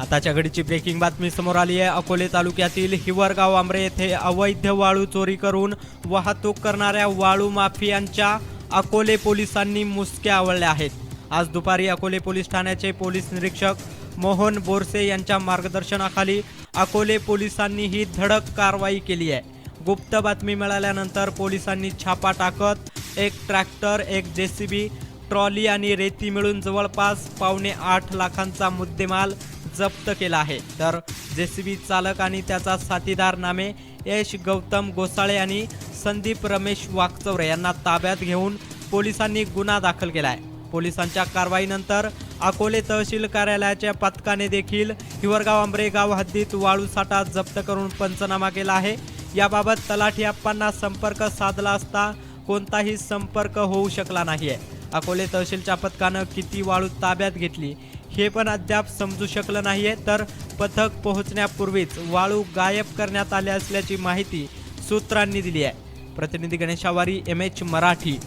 आताच्या घडीची ब्रेकिंग बातमी समोर आली आहे. अकोले तालुक्यातील हिवरगाव आंबरे येथे अवैध वाळू चोरी करून वाहतूक करणाऱ्या वाळू माफियांच्या अकोले पोलिसांनी मुसक्या आवळल्या आहेत. आज दुपारी अकोले पोलीस ठाण्याचे पोलीस निरीक्षक मोहन बोरसे यांच्या मार्गदर्शनाखाली अकोले पोलिसांनी ही धडक कारवाई केली आहे. गुप्त बातमी मिळाल्यानंतर पोलिसांनी छापा टाकत एक ट्रॅक्टर एक जेसीबी ट्रॉली आणि रेती मिळून जवळपास पावणे आठ लाखांचा मुद्देमाल जप्त केला आहे. तर जेसीबी चालक आणि त्याचा साथीदार नामे यश गौतम गोसाळे आणि संदीप रमेश वाकचौरे यांना ताब्यात घेऊन पोलिसांनी गुन्हा दाखल केला आहे. पोलिसांच्या कारवाईनंतर अकोले तहसील कार्यालयाच्या पथकाने देखील हिवरगाव आंबरे गाव हद्दीत वाळू साठा जप्त करून पंचनामा केला आहे. याबाबत तलाठी आप्पांना संपर्क साधला असता कोणताही संपर्क होऊ शकला नाही आहे अकोले तहसीलच्या पथकानं किती वाळू ताब्यात घेतली हे पण अद्याप समजू शकलं नाहीये. तर पथक पोहोचण्यापूर्वीच वाळू गायब करण्यात आले असल्याची माहिती सूत्रांनी दिली आहे. प्रतिनिधी गणेशावारी एम एच मराठी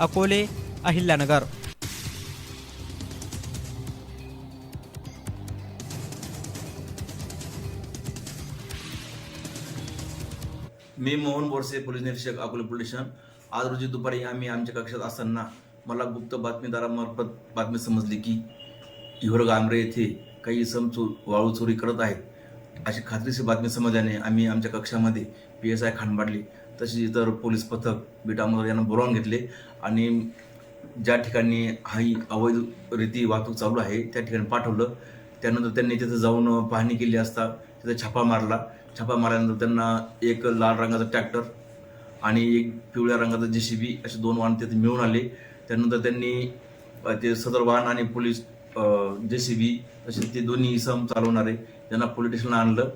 अकोले अहिल्यानगर. मी मोहन बोरसे पोलीस निरीक्षक अकोले पोलीस स्टेशन. आज रोजी दुपारी आम्ही आमच्या कक्षात असताना मला गुप्त बातमीदारामार्फत बातमी समजली की हिवरग आमरे येथे काही इसम चो वाळू चोरी करत आहेत. अशी खात्रीशी बातमी समजल्याने आम्ही आमच्या कक्षामध्ये पी एस आय खानबाडली तसेच इतर पोलीस पथक बिटामोदर यांना बोलावून घेतले आणि ज्या ठिकाणी ही अवैध रीती वाहतूक चालू आहे त्या ठिकाणी पाठवलं. त्यानंतर त्यांनी तिथं जाऊन पाहणी केली असता तिथं छापा मारला. छापा मारल्यानंतर त्यांना एक लाल रंगाचा ट्रॅक्टर आणि एक पिवळ्या रंगाचा जे सी बी असे दोन वाहन तिथे मिळून आले. त्यानंतर त्यांनी ते सदर वाहन आणि पोलीस जे सी बी असे ते दोन्ही इसम चालवणारे त्यांना पोलीस स्टेशनला आणलं.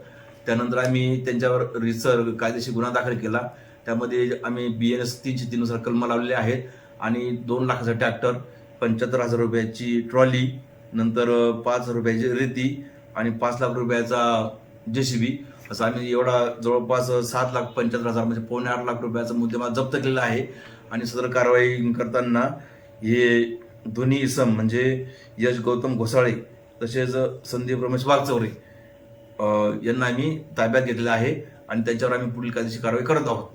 त्यानंतर आम्ही त्यांच्यावर रिसर कायदेशीर गुन्हा दाखल केला. त्यामध्ये आम्ही बी एन एस तीनशे तीननुसार कलम लावलेले आहेत आणि दोन लाखाचा ट्रॅक्टर पंच्याहत्तर हजार रुपयाची ट्रॉली नंतर पाच हजार रुपयाची रेती आणि पाच लाख रुपयाचा जे सी बी असं आम्ही एवढा जवळपास सात लाख पंच्याहत्तर हजार म्हणजे पावणे आठ लाख रुपयाचा मुद्देमाल जप्त केलेला आहे. आणि सदर कारवाई करताना हे दोन्ही इसम म्हणजे यश गौतम घोसाळे तसेच संदीप रमेश वागचौरे यांना आम्ही ताब्यात घेतलेला आहे. आणि त्यांच्यावर आम्ही पुढील कायदेशीर कारवाई करत आहोत.